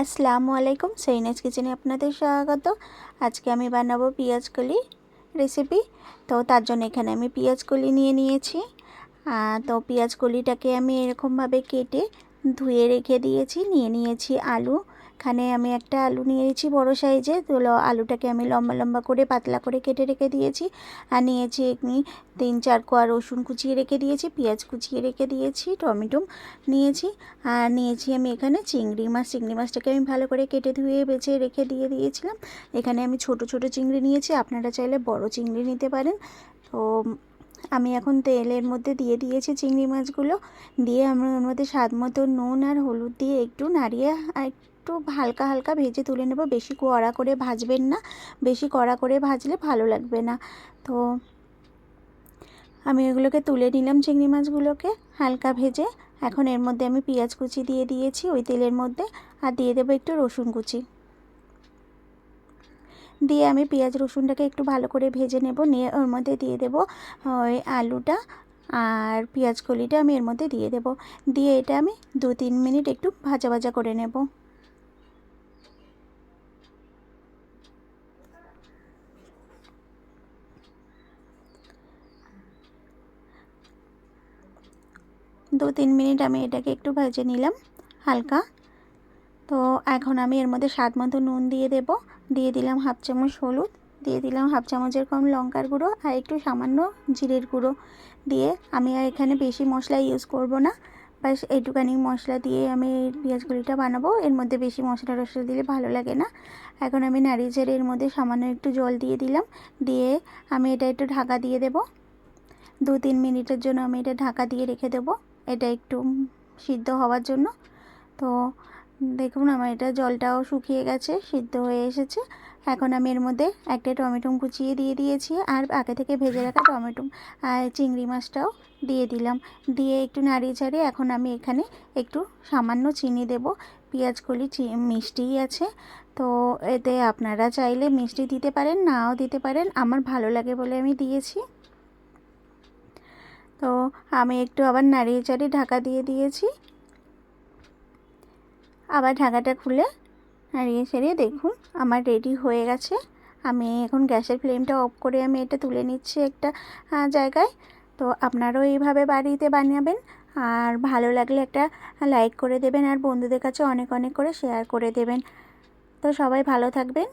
আসসালামু আলাইকুম সেইনাজ কিচেনে আপনাদের স্বাগত। আজকে আমি বানাবো কলি রেসিপি তো তার জন্য এখানে আমি কলি নিয়ে নিয়েছি। তো কলিটাকে আমি এরকমভাবে কেটে ধুয়ে রেখে দিয়েছি, নিয়ে নিয়েছি আলু। এখানে আমি একটা আলু নিয়েছি বড় সাইজে। তো আলুটাকে আমি লম্বা লম্বা করে পাতলা করে কেটে রেখে দিয়েছি। আর নিয়েছি এমনি তিন, চার কোয়া রসুন কুচিয়ে রেখে দিয়েছি, পেঁয়াজ কুচিয়ে রেখে দিয়েছি, টমেটো নিয়েছি। আর নিয়েছি আমি এখানে চিংড়ি মাছ। চিংড়ি মাছটাকে আমি ভালো করে কেটে ধুয়ে বেছে রেখে দিয়ে দিয়েছিলাম। এখানে আমি ছোট ছোট চিংড়ি নিয়েছি। আপনারা চাইলে বড় চিংড়ি নিতে পারেন। তো আমি এখন তেলের মধ্যে দিয়ে দিয়েছি চিংড়ি মাছগুলো। দিয়ে আমরা ওর মধ্যে স্বাদ মতো নুন আর হলুদ দিয়ে একটু নাড়িয়ে একটু হালকা হালকা ভেজে তুলে নেব। বেশি কড়া করে ভাজবেন না। বেশি কড়া করে ভাজলে ভালো লাগবে না। তো আমি ওগুলোকে তুলে নিলাম চিংড়ি মাছগুলোকে হালকা ভেজে। এখন এর মধ্যে আমি পেঁয়াজ কুচি দিয়ে দিয়েছি ওই তেলের মধ্যে। আর দিয়ে দেবো একটু রসুন কুচি। দিয়ে আমি পেঁয়াজ রসুনটাকে একটু ভালো করে ভেজে নেব। নিয়ে ওর মধ্যে দিয়ে দেবো ওই আলুটা আর পেঁয়াজ কলিটা আমি এর মধ্যে দিয়ে দেব। দিয়ে এটা আমি দু তিন মিনিট একটু ভাজা ভাজা করে নেব। দু তিন মিনিট আমি এটাকে একটু ভেজে নিলাম, হালকা। তো এখন আমি এর মধ্যে স্বাদ মতো নুন দিয়ে দেব। দিয়ে দিলাম হাফ চামচ হলুদ, দিয়ে দিলাম হাফ চামচের কম লঙ্কার গুঁড়ো আর একটু সামান্য জিরের গুঁড়ো দিয়ে আমি আর এখানে বেশি মশলা ইউজ করব না। ব্যাস এইটুকানি মশলা দিয়ে আমি পেঁয়াজ কলিটা বানাবো। এর মধ্যে বেশি মশলা টশলা দিলে ভালো লাগে না। এখন আমি ঝেড়ে এর মধ্যে সামান্য একটু জল দিয়ে দিলাম। দিয়ে আমি এটা একটু ঢাকা দিয়ে দেব। দু তিন মিনিটের জন্য আমি এটা ঢাকা দিয়ে রেখে দেবো। এটা একটু সিদ্ধ হওয়ার জন্য। তো দেখুন আমার এটা জলটাও শুকিয়ে গেছে, সিদ্ধ হয়ে এসেছে। এখন আমি এর মধ্যে একটা টমেটো কুচিয়ে দিয়ে দিয়েছি আর আগে থেকে ভেজে রাখা টমেটো আর চিংড়ি মাছটাও দিয়ে দিলাম। দিয়ে একটু নাড়িয়ে ছাড়িয়ে এখন আমি এখানে একটু সামান্য চিনি দেব। পেঁয়াজ, কলি মিষ্টিই আছে। তো এতে আপনারা চাইলে মিষ্টি দিতে পারেন, নাও দিতে পারেন। আমার ভালো লাগে বলে আমি দিয়েছি। তো আমি একটু আবার নাড়িয়ে চাড়িয়ে ঢাকা দিয়ে দিয়েছি। আবার ঢাকাটা খুলে নাড়িয়ে সারিয়ে দেখুন আমার রেডি হয়ে গেছে। আমি এখন গ্যাসের ফ্লেমটা অফ করে আমি এটা তুলে নিচ্ছি একটা জায়গায়। তো আপনারাও এইভাবে বাড়িতে বানাবেন। আর ভালো লাগলে একটা লাইক করে দেবেন। আর বন্ধুদের কাছে অনেক অনেক করে শেয়ার করে দেবেন। তো সবাই ভালো থাকবেন।